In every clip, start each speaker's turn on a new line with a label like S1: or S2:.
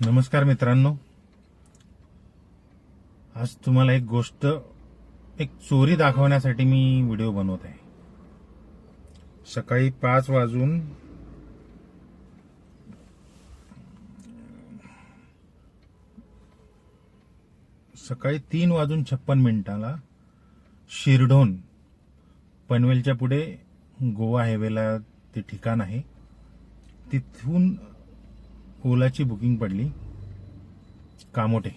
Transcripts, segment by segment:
S1: नमस्कार मित्रांनो. आज तुम्हाला एक गोष्ट एक चोरी दाखवण्यासाठी मी व्हिडिओ बनवत आहे. सकाळी पाच वाजून सकाळी तीन वाजून छप्पन मिनिटाला शिरढोण पनवेलच्या पुढे गोवा हायवेला ते ठिकाण आहे. तिथून ओलाची बुकिंग पडली. कामोटे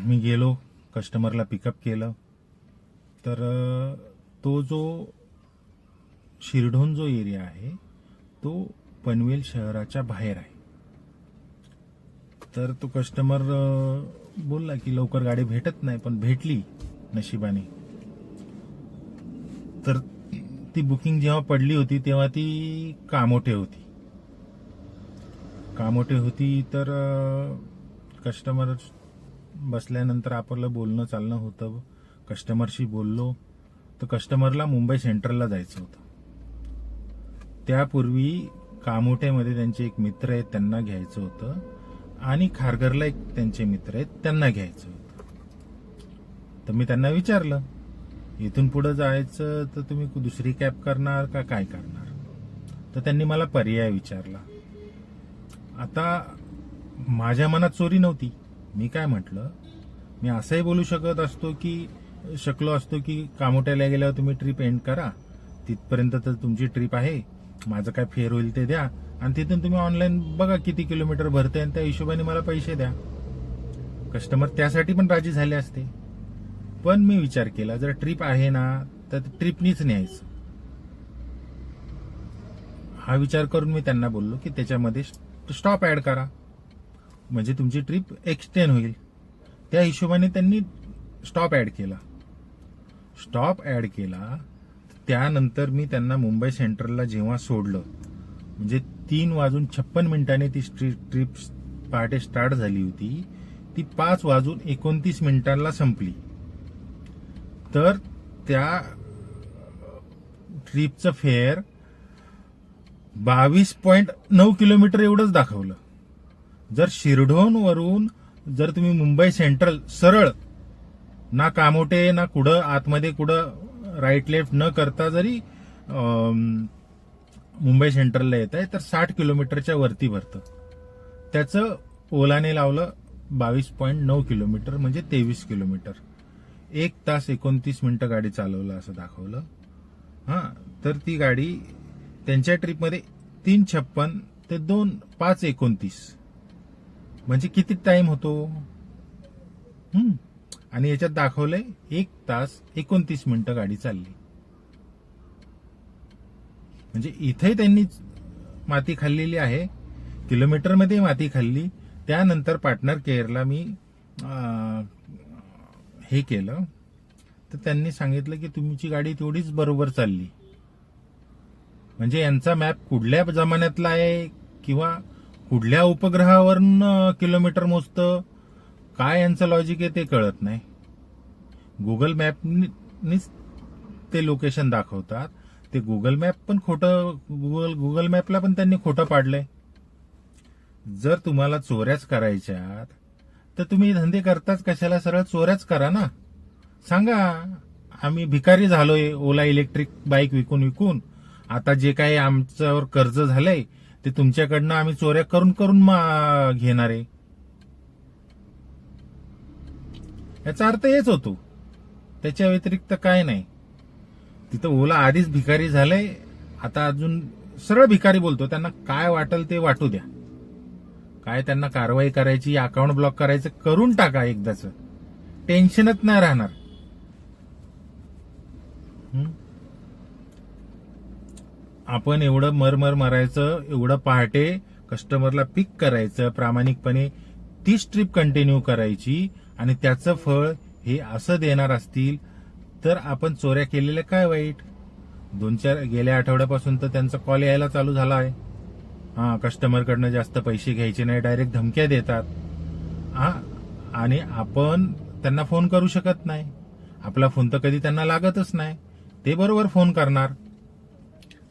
S1: मी गेलो कस्टमरला पिकअप केलं. तर तो जो शिरढोण जो एरिया आहे तो पनवेल शहराच्या बाहेर आहे. तर तो कस्टमर बोलला की लवकर गाडी भेटत नाही पण भेटली नशिबाने. तर ती बुकिंग जेव्हा पडली होती तेव्हा ती कामोठे होती. कामोठे होती तर कस्टमर बसल्यानंतर आपलं बोलणं चालणं होतं. कस्टमरशी बोललो. तर कस्टमरला मुंबई सेंट्रलला जायचं होतं. त्यापूर्वी कामोठ्यामध्ये त्यांचे एक मित्र आहेत त्यांना घ्यायचं होतं. आणि खारघरला एक त्यांचे मित्र आहेत त्यांना घ्यायचं होतं. तर मी त्यांना विचारलं इथून पुढे जायचं तर तुम्ही दुसरी कॅब करणार का काय करणार? तर त्यांनी मला पर्याय विचारला. आता माझ्या मनात चोरी नव्हती. मी काय म्हटलं? मी असंही बोलू शकत असतो की शकलो असतो की कामोट्याला गेल्यावर तुम्ही ट्रिप एंड करा. तिथपर्यंत तर तुमची ट्रिप आहे. माझं काय फेअर होईल ते द्या. आणि तिथून तुम्ही ऑनलाईन बघा किती किलोमीटर भरते आणि त्या हिशोबाने मला पैसे द्या. कस्टमर त्यासाठी पण राजी झाले असते. पण मी विचार केला जर ट्रिप आहे ना तर ट्रिपनीच न्यायचं. हा विचार करून मी त्यांना बोललो की त्याच्यामध्ये स्टॉप ऍड करा. म्हणजे तुमची ट्रिप एक्सटेंड होईल. त्या हिशोबाने त्यांनी स्टॉप ऍड केला. स्टॉप ऍड केला त्यानंतर मी त्यांना मुंबई सेंट्रलला जेव्हा सोडलं म्हणजे तीन वाजून छप्पन मिनिटांनी ती ट्रिप पहाटे स्टार्ट झाली होती. ती पाच वाजून एकोणतीस मिनिटांना संपली. तर त्या ट्रिपचं फेअर बावीस पॉईंट नऊ किलोमीटर एवढंच दाखवलं. जर शिरढोण वरून जर तुम्ही मुंबई सेंट्रल सरळ ना कामोटे ना कुठं आतमध्ये कुठं राईट लेफ्ट न करता जरी मुंबई सेंट्रलला येत आहे तर साठ किलोमीटरच्या वरती भरतं त्याचं ओलाने लावलं बावीस पॉईंट नऊ किलोमीटर म्हणजे तेवीस किलोमीटर. एक तास एकोणतीस मिनिटं गाडी चालवलं असं दाखवलं. हा तर ती गाडी त्यांच्या ट्रिपमध्ये तीन छप्पन ते दोन पाच एकोणतीस. म्हणजे किती टाइम होतो? आणि याच्यात दाखवलंय एक तास एकोणतीस मिनिटं गाडी चालली. म्हणजे इथे त्यांनी माती खाल्लेली आहे. किलोमीटरमध्ये माती खाल्ली. त्यानंतर पार्टनर केअरला मी हे केलं तर त्यांनी सांगितलं की तुमची गाडी तेवढीच बरोबर चालली. म्हणजे यांचा मॅप कुठल्या जमान्यातला आहे किंवा कुठल्या उपग्रहावरून किलोमीटर मोजतं काय यांचं लॉजिक आहे ते कळत नाही. गुगल मॅपनीच ते लोकेशन दाखवतात. ते गुगल मॅप पण खोटं गुगल गुगल मॅपला पण त्यांनी खोटं पाडलंय. जर तुम्हाला चोऱ्याच करायच्यात तर तुम्ही धंदे करताच कशाला? सरळ चोऱ्याच करा ना. सांगा आम्ही भिकारी झालोय ओला इलेक्ट्रिक बाईक विकून विकून. आता जे काही आमच्यावर कर्ज झालंय ते तुमच्याकडनं आम्ही चोऱ्या करून करून मा- घेणार आहे. याचा अर्थ हेच होतो. त्याच्या व्यतिरिक्त काय नाही. तिथं ओला आधीच भिकारी झालंय. आता अजून सरळ भिकारी बोलतो. त्यांना काय वाटेल ते वाटू द्या. काय त्यांना कारवाई करायची अकाउंट ब्लॉक करायचं करून टाका एकदाच. टेन्शनच नाही राहणार. आपण एवढं मरमर मारायचं एवढं पहाटे कस्टमरला पिक करायचं प्रामाणिकपणे तीच ट्रिप कंटिन्यू करायची आणि त्याचं फळ हे असं देणार असतील तर आपण चोऱ्या केलेल्या काय वाईट? दोन चार गेल्या आठवड्यापासून तर त्यांचा कॉल यायला चालू झाला आहे हा कस्टमरकडनं जास्त पैसे घ्यायचे नाही डायरेक्ट धमक्या देतात. हा आणि आपण त्यांना फोन करू शकत नाही. आपला फोन तर कधी त्यांना लागतच नाही. ते बरोबर फोन करणार.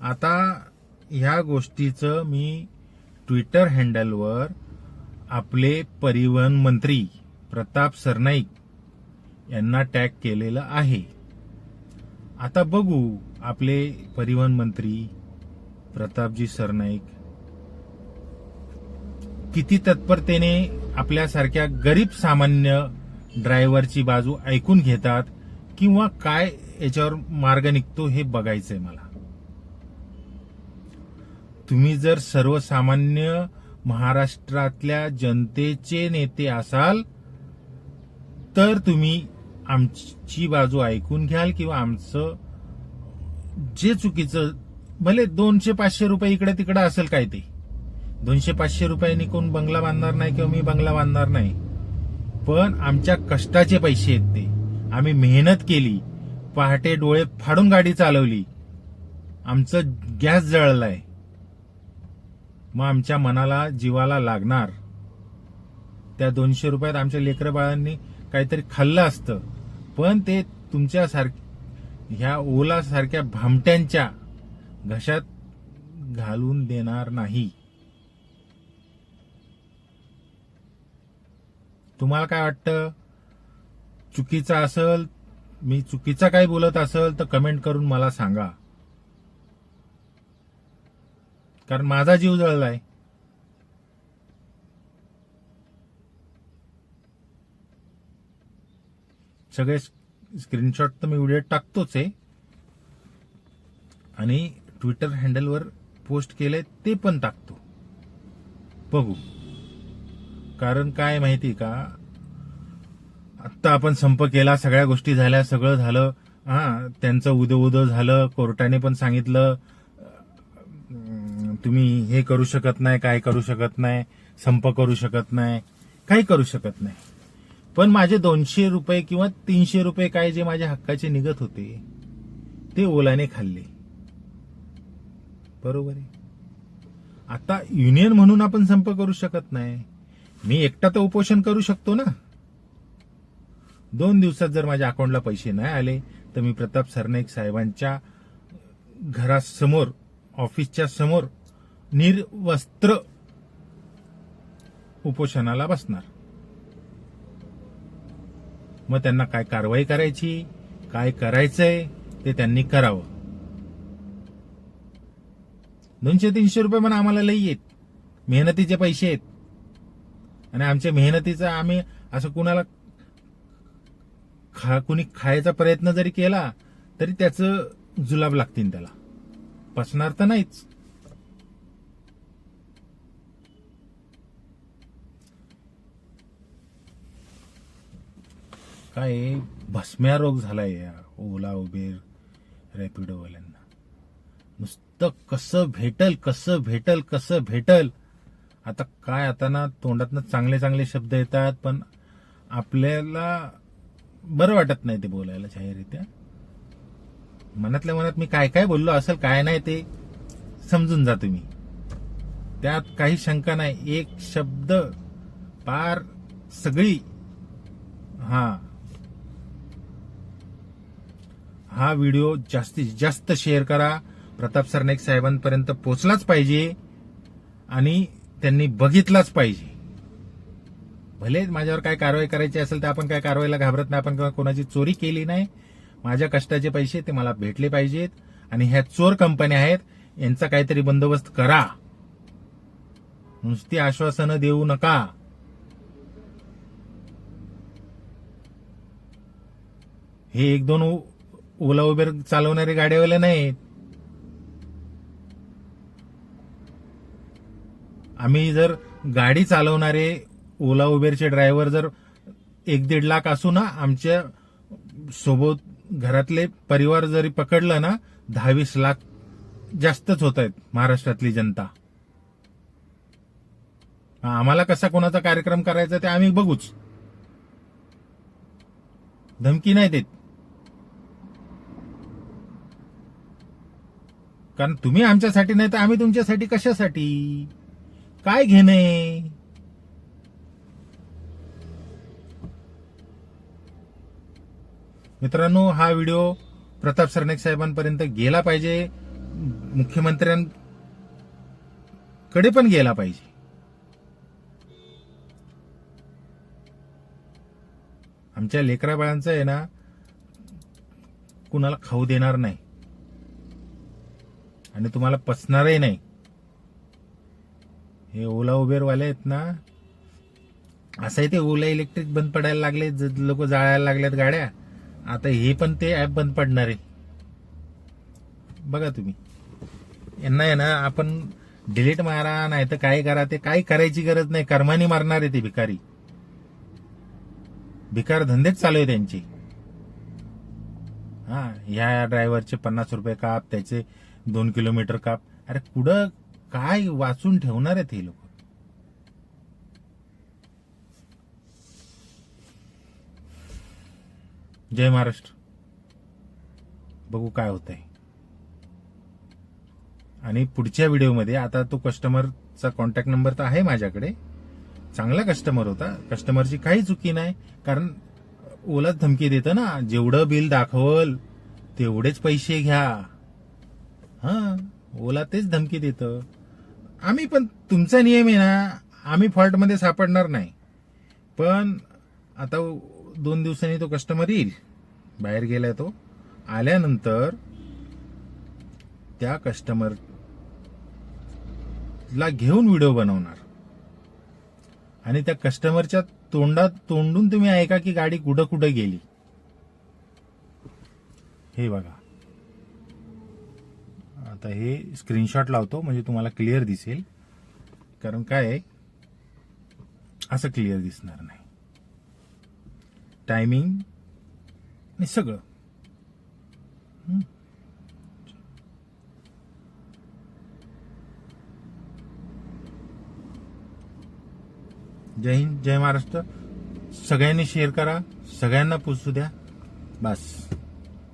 S1: आता ह्या गोष्टीचं मी ट्विटर हँडलवर आपले परिवहन मंत्री प्रताप सरनाईक यांना टॅग केलेलं आहे. आता बघू आपले परिवहन मंत्री प्रतापजी सरनाईक किती तत्परतेने आपल्यासारख्या गरीब सामान्य ड्रायव्हरची बाजू ऐकून घेतात किंवा काय याच्यावर मार्ग निघतो हे बघायचंय मला. तुम्ही जर सर्वसामान्य महाराष्ट्रातल्या जनतेचे नेते असाल तर तुम्ही आमची बाजू ऐकून घ्याल किंवा आमचं जे चुकीचं भले दोनशे पाचशे रुपये इकडे तिकडे असेल काय ते. दोनशे पाचशे रुपयांनी कोण बंगला बांधणार नाही किंवा मी बंगला बांधणार नाही. पण आमच्या कष्टाचे पैसे आहेत ते. आम्ही मेहनत केली पहाटे डोळे फाडून गाडी चालवली. आमचं गॅस जळलाय. मग आमच्या मनाला जीवाला लागणार. त्या दोनशे रुपयात आमच्या लेकर बाळांनी काहीतरी खाल्लं असतं. पण ते तुमच्या सारख्या ह्या ओला सारख्या भामट्यांच्या घशात घालून देणार नाही. तुम्हाला काय वाटतं? चुकीचं असेल मी चुकीचा काही बोलत असेल तर कमेंट करून मला सांगा. कारण माझा जीव जळलाय. सगळे स्क्रीनशॉट तर मी व्हिडिओ टाकतोच आहे. आणि ट्विटर हँडलवर पोस्ट केलंय ते पण टाकतो. बघू. कारण काय माहिती का? आत्ता आपण संप केला सगळ्या गोष्टी झाल्या सगळं झालं. हा त्यांचं उदं उदं झालं कोर्टाने पण सांगितलं. तुम्ही हे करू शकत नाही काय करू शकत नाही संप करू शकत नाही काही करू शकत नाही. पण माझे दोनशे रुपये किंवा तीनशे रुपये काय जे माझ्या हक्काचे निघत होते ते ओलाने खाल्ले. बरोबर आहे? आता युनियन म्हणून आपण संप करू शकत नाही. मी एकटा तर उपोषण करू शकतो ना? दोन दिवसात जर माझ्या अकाउंटला पैसे नाही आले तर मी प्रताप सरनाईक साहेबांच्या घरासमोर ऑफिसच्या समोर निर्वस्त्र उपोषणाला बसणार. मग त्यांना काय कारवाई करायची काय करायचंय ते त्यांनी करावं. दोनशे तीनशे रुपये पण आम्हाला लई येत मेहनतीचे पैसे आहेत. आणि आमच्या मेहनतीचा आम्ही असं कुणाला खा कुणी खायचा प्रयत्न जरी केला तरी त्याचं जुलाब लागतील त्याला. पचणार तर नाहीच. काय भस्म्या रोग झालाय या ओला उबेर रॅपिडोवाल्यांना. नुसतं कसं भेटल कसं भेटल कसं भेटल? आता काय आता ना तोंडातनं चांगले चांगले शब्द येतात पण आपल्याला बरं वाटत नाही ते बोलायला जाहीररित्या मनातल्या मनात मी काय काय बोललो असेल काय नाही ते समजून जा तुम्ही. त्यात काही शंका नाही. एक शब्द पार सगळी. हा. हा व्हिडिओ जास्तीत जास्त शेअर करा. प्रताप सरनाईक साहेबांपर्यंत पोचलाच पाहिजे. आणि त्यांनी बघितलाच पाहिजे. भले माझ्यावर काय कारवाई करायची असेल तर आपण काय कारवाईला घाबरत नाही आपण किंवा कोणाची चोरी केली नाही. माझ्या कष्टाचे पैसे ते मला भेटले पाहिजेत आणि ह्या चोर कंपन्या आहेत यांचा काहीतरी बंदोबस्त करा. नुसती आश्वासनं देऊ नका. हे एक दोन ओला उबेर चालवणारे गाड्यावाले नाहीत. आम्ही जर गाडी चालवणारे ओला उबेरचे ड्रायव्हर जर एक दीड लाख असू ना आमच्यासोबत घरातले परिवार जरी पकडलं ना दहावीस लाख जास्तच होत आहेत महाराष्ट्रातली जनता. आम्हाला कसा कोणाचा कार्यक्रम करायचा ते आम्ही बघूच. धमकी नाही देत. कारण तुम्ही आमच्यासाठी नाही तर आम्ही तुमच्यासाठी कशासाठी? काय घेणे? मित्रांनो हा व्हिडिओ प्रताप सरनाईक साहेबांपर्यंत गेला पाहिजे. मुख्यमंत्र्यांकडे पण गेला पाहिजे. आमच्या लेकरा बाळांचं आहे ना कुणाला खाऊ देणार नाही. आणि तुम्हाला पचणारही नाही. हे ओला उबेरवाले आहेत ना असंही ते ओला इलेक्ट्रिक बंद पडायला लागले लोक जाळायला लागल्यात गाड्या. आता हे पण ते ॲप बंद पडणार आहे बघा तुम्ही. यांना आहे ना आपण डिलीट मारा नाही तर काय करा ते काही करायची गरज नाही. कर्मानी मारणार आहे ते भिकारी. भिकार धंदेच चालू आहे त्यांचे. हा ह्या ड्रायव्हरचे पन्नास रुपये काप त्याचे दोन किलोमीटर काप. अरे कुठं काय वाचून ठेवणार आहेत हे लोक? जय महाराष्ट्र. बघू काय होत आहे आणि पुढच्या व्हिडिओमध्ये आता तो कस्टमरचा कॉन्टॅक्ट नंबर तर आहे माझ्याकडे. चांगला कस्टमर होता. कस्टमरची काही चुकी नाही. कारण ओलाच धमकी देतं ना जेवढं बिल दाखवल तेवढेच पैसे घ्या. हा ओला तेच धमकी देतं. आम्ही पण तुमचा नियम आहे ना आम्ही फॉल्टमध्ये सापडणार नाही. पण आता दोन दिवसांनी तो कस्टमर येईल बाहेर गेलाय तो. आल्यानंतर त्या कस्टमर ला घेऊन व्हिडिओ बनवणार. आणि त्या कस्टमरच्या तोंडात तोंडून तुम्ही ऐका की गाडी कुठं कुठं गेली. हे बघा. आता हे स्क्रीनशॉट लावतो म्हणजे तुम्हाला क्लिअर दिसेल. कारण काय आहे, असं क्लिअर दिसणार नाही. टायमिंग आणि सगळं. जय हिंद जय महाराष्ट्र. सगळ्यांनी शेअर करा सगळ्यांना पोचू द्या. बस.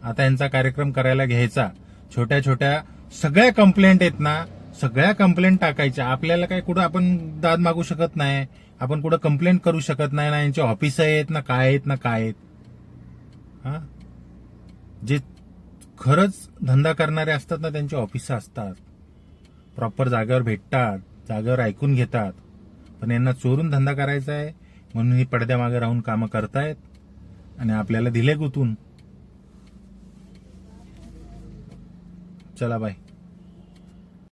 S1: आता यांचा कार्यक्रम करायला घ्यायचा. छोट्या छोट्या सगळ्या कंप्लेंट आहेत ना सगळ्या कंप्लेंट टाकायच्या. आपल्याला काय कुठं आपण दाद मागू शकत नाही आपण कुठं कंप्लेंट करू शकत नाही ना यांचे ऑफिस आहेत ना काय आहेत ना काय आहेत. हा? जे खरंच धंदा करणारे असतात ना त्यांचे ऑफिस असतात. प्रॉपर जागेवर भेटतात जागेवर ऐकून घेतात. पण यांना चोरून धंदा करायचा आहे म्हणून ही पडद्यामागे राहून कामं करतायत आणि आपल्याला दिले गुतून. चला बाय.